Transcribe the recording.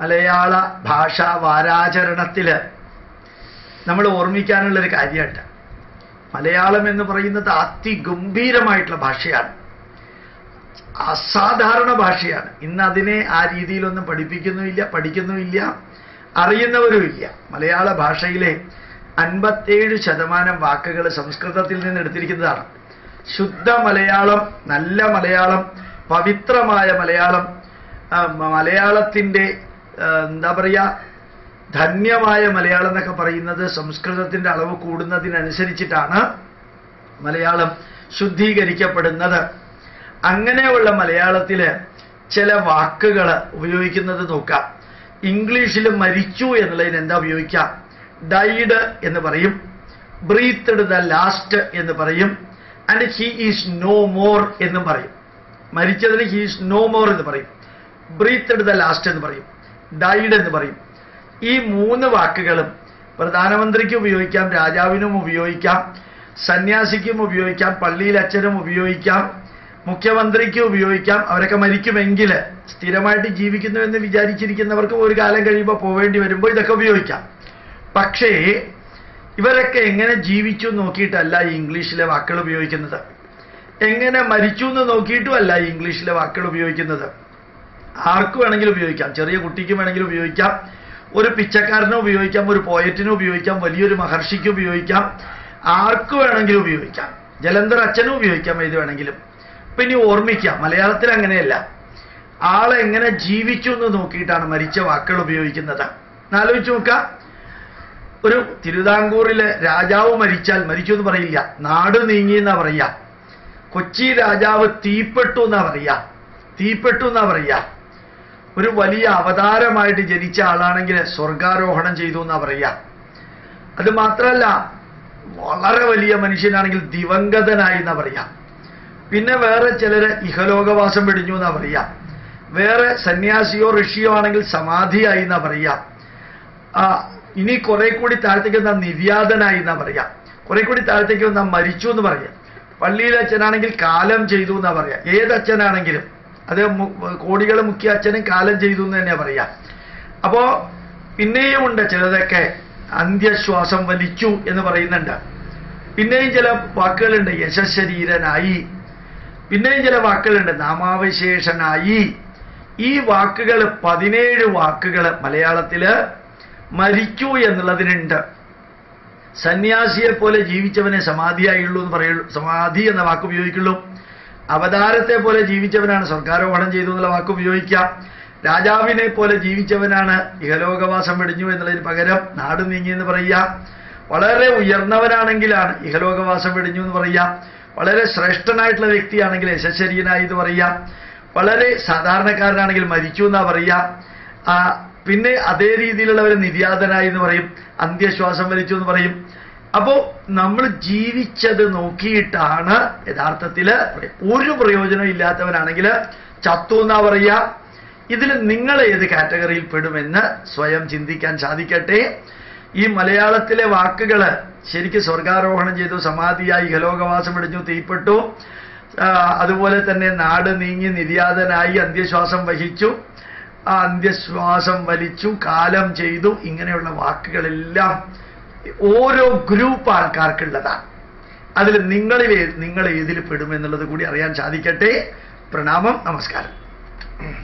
മലയാള ഭാഷാ വാരാചരണത്തിൽ നമ്മൾ ഓർമ്മിക്കാനുള്ളൊരു കാര്യമുണ്ട് മലയാളം എന്ന് പറയുന്നത് അതിഗംഭീരമായിട്ടുള്ള ഭാഷയാണ്. അസാധാരണ ഭാഷയാണ്. ഇന്ന് അതിനെ ആ രീതിയിലൊന്നും പഠിപ്പിക്കുന്നുമില്ല പഠിക്കുന്നുമില്ല അറിയുന്നവരുമില്ല മലയാള ഭാഷയിലെ അൻപത്തേഴ് ശതമാനം വാക്കുകൾ സംസ്കൃതത്തിൽ നിന്ന് എടുത്തിരിക്കുന്നതാണ്. ശുദ്ധ മലയാളം നല്ല മലയാളം പവിത്രമായ മലയാളം മലയാളത്തിന്റെ എന്താ പറയുക ധന്യമായ മലയാളം എന്നൊക്കെ പറയുന്നത് സംസ്കൃതത്തിന്റെ അളവ് കൂടുന്നതിനനുസരിച്ചിട്ടാണ് മലയാളം ശുദ്ധീകരിക്കപ്പെടുന്നത്. അങ്ങനെയുള്ള മലയാളത്തിൽ ചില വാക്കുകൾ ഉപയോഗിക്കുന്നത് നോക്കാം. ഇംഗ്ലീഷിൽ മരിച്ചു എന്നുള്ളതിന് എന്താ ഉപയോഗിക്കാം? ഡൈഡ് എന്ന് പറയും. ബ്രീത്തഡ് ദ ലാസ്റ്റ് എന്ന് പറയും. And he is no more എന്നും പറയും. മരിച്ചതിന് ഹി ഈസ് നോ മോർ എന്ന് പറയും. ബ്രീത്തഡ് ദ ലാസ്റ്റ് എന്ന് പറയും. ഡൈഡ് എന്ന് പറയും. ഈ മൂന്ന് വാക്കുകളും പ്രധാനമന്ത്രിക്ക് ഉപയോഗിക്കാം രാജാവിനും ഉപയോഗിക്കാം സന്യാസിക്കും ഉപയോഗിക്കാം പള്ളിയിൽ അച്ഛനും ഉപയോഗിക്കാം മുഖ്യമന്ത്രിക്ക് ഉപയോഗിക്കാം. അവരൊക്കെ മരിക്കുമെങ്കിൽ സ്ഥിരമായിട്ട് ജീവിക്കുന്നു എന്ന് വിചാരിച്ചിരിക്കുന്നവർക്ക് ഒരു കാലം കഴിയുമ്പോൾ പോവേണ്ടി വരുമ്പോൾ ഇതൊക്കെ ഉപയോഗിക്കാം. പക്ഷേ ഇവരൊക്കെ എങ്ങനെ ജീവിച്ചു നോക്കിയിട്ടല്ല ഈ ഇംഗ്ലീഷിലെ വാക്കുകൾ ഉപയോഗിക്കുന്നത്? എങ്ങനെ മരിച്ചു എന്ന് നോക്കിയിട്ടുമല്ല ഈ ഇംഗ്ലീഷിലെ വാക്കുകൾ ഉപയോഗിക്കുന്നത്? ആർക്ക് വേണമെങ്കിലും ഉപയോഗിക്കാം. ചെറിയ കുട്ടിക്കും വേണമെങ്കിലും ഉപയോഗിക്കാം. ഒരു പിച്ചക്കാരനും ഉപയോഗിക്കാം ഒരു പോയറ്റിനും ഉപയോഗിക്കാം വലിയൊരു മഹർഷിക്കും ഉപയോഗിക്കാം. ആർക്ക് വേണമെങ്കിലും ഉപയോഗിക്കാം. ജലന്ധർ അച്ഛനും ഉപയോഗിക്കാം ഏത് വേണമെങ്കിലും. പിന്നെ ഓർമ്മിക്കാം മലയാളത്തിൽ അങ്ങനെയല്ല. ആളെങ്ങനെ ജീവിച്ചു എന്ന് നോക്കിയിട്ടാണ് മരിച്ച വാക്കുകൾ ഉപയോഗിക്കുന്നത്. എന്നാലോചിച്ച് നോക്ക ഒരു തിരുവിതാംകൂറിലെ രാജാവ് മരിച്ചാൽ മരിച്ചു എന്ന് പറയില്ല. നാട് നീങ്ങി എന്നാ പറയാ കൊച്ചി രാജാവ് തീപ്പെട്ടു എന്നാ പറയാ തീപ്പെട്ടു എന്നാ പറയാ ഒരു വലിയ അവതാരമായിട്ട് ജനിച്ച ആളാണെങ്കിൽ സ്വർഗാരോഹണം ചെയ്തു എന്നാ പറയാ അത് മാത്രമല്ല വളരെ വലിയ മനുഷ്യനാണെങ്കിൽ ദിവംഗതനായി എന്നാ പറയാ പിന്നെ വേറെ ചിലര് ഇഹലോകവാസം വെടിഞ്ഞു എന്നാ പറയാ വേറെ സന്യാസിയോ ഋഷിയോ ആണെങ്കിൽ സമാധിയായി എന്നാ പറയാ ഇനി കുറെ കൂടി താഴത്തേക്ക് വന്നാൽ നിര്യാതനായി എന്നാ പറയാ കുറെ കൂടി താഴത്തേക്ക് വന്നാൽ മരിച്ചു എന്ന് പറയാം പള്ളിയിലെ അച്ഛനാണെങ്കിൽ കാലം ചെയ്തു എന്നാ പറയാ ഏത് അത് കോടികൾ മുഖ്യ അച്ഛനും കാലം ചെയ്തു എന്ന് തന്നെയാ പറയാ. അപ്പോ പിന്നെയും ഉണ്ട് ചിലതൊക്കെ അന്ത്യശ്വാസം വലിച്ചു എന്ന് പറയുന്നുണ്ട്. പിന്നെയും ചില വാക്കുകളുണ്ട് യശശരീരനായി. പിന്നെയും ചില വാക്കുകളുണ്ട് നാമാവശേഷനായി. ഈ വാക്കുകൾ പതിനേഴ് വാക്കുകൾ മലയാളത്തിൽ മരിക്കൂ എന്നുള്ളതിനുണ്ട്. സന്യാസിയെ പോലെ ജീവിച്ചവനെ സമാധിയായുള്ളൂ എന്ന് പറയുള്ളൂ സമാധി എന്ന വാക്ക് ഉപയോഗിക്കുള്ളൂ അവതാരത്തെ പോലെ ജീവിച്ചവനാണ്. സ്വർഗാരോഹണം ചെയ്തു എന്നുള്ള വാക്ക് ഉപയോഗിക്കാം. രാജാവിനെ പോലെ ജീവിച്ചവനാണ് ഇഹലോകവാസം വെടിഞ്ഞു എന്നുള്ളതിന് പകരം നാട് നീങ്ങി എന്ന് പറയുക. വളരെ ഉയർന്നവനാണെങ്കിലാണ് ഇഹലോകവാസം വെടിഞ്ഞു എന്ന് പറയുക. വളരെ ശ്രേഷ്ഠനായിട്ടുള്ള വ്യക്തിയാണെങ്കിൽ യശശരീരനായി എന്ന് പറയുക. വളരെ സാധാരണക്കാരനാണെങ്കിൽ മരിച്ചു എന്നാ പറയുക. പിന്നെ അതേ രീതിയിലുള്ളവരെ നിര്യാതനായി എന്ന് പറയും. അന്ത്യശ്വാസം വലിച്ചു എന്ന് പറയും. അപ്പോ നമ്മൾ ജീവിച്ചത് നോക്കിയിട്ടാണ് യഥാർത്ഥത്തിൽ ഒരു പ്രയോജനം ഇല്ലാത്തവനാണെങ്കിൽ ചത്തു എന്നാ പറയുക? ഇതിൽ നിങ്ങൾ ഏത് കാറ്റഗറിയിൽ പെടുമെന്ന് സ്വയം ചിന്തിക്കാൻ സാധിക്കട്ടെ. ഈ മലയാളത്തിലെ വാക്കുകൾ ശരിക്കും സ്വർഗാരോഹണം ചെയ്തു സമാധിയായി ഇഹലോകവാസം ഇടിഞ്ഞു തീപ്പെട്ടു. അതുപോലെ തന്നെ നാട് നീങ്ങി നിര്യാതനായി അന്ത്യശ്വാസം വഹിച്ചു. അന്ത്യശ്വാസം വലിച്ചു കാലം ചെയ്തു. ഇങ്ങനെയുള്ള വാക്കുകളെല്ലാം ഓരോ ഗ്രൂപ്പ് ആൾക്കാർക്കുള്ളതാണ്. അതിൽ നിങ്ങളിൽ നിങ്ങൾ ഏതിൽ പെടുമെന്നുള്ളത് കൂടി അറിയാൻ സാധിക്കട്ടെ. പ്രണാമം നമസ്കാരം.